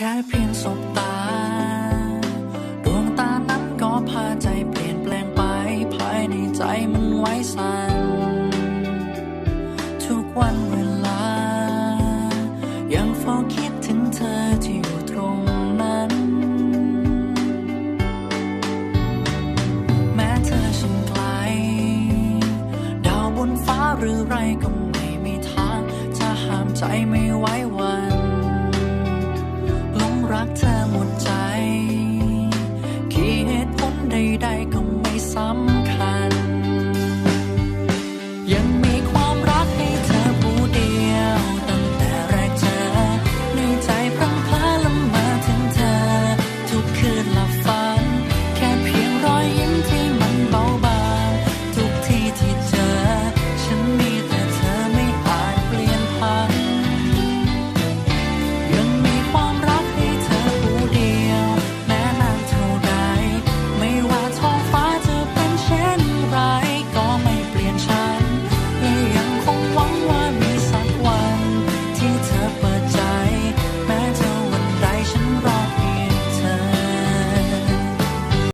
แค่เพียงสบตา ดวงตานั้นก็พาใจเปลี่ยนแปลงไป ภายในใจมันไว้สั่นทุกวันเวลา ยังเฝ้าคิดถึงเธอที่อยู่ตรงนั้น แม้เธอฉันไกล ดาวบนฟ้าหรือไรก็ไม่มีทาง จะห้ามใจไม่ไว้ว รักเธอหมดใจ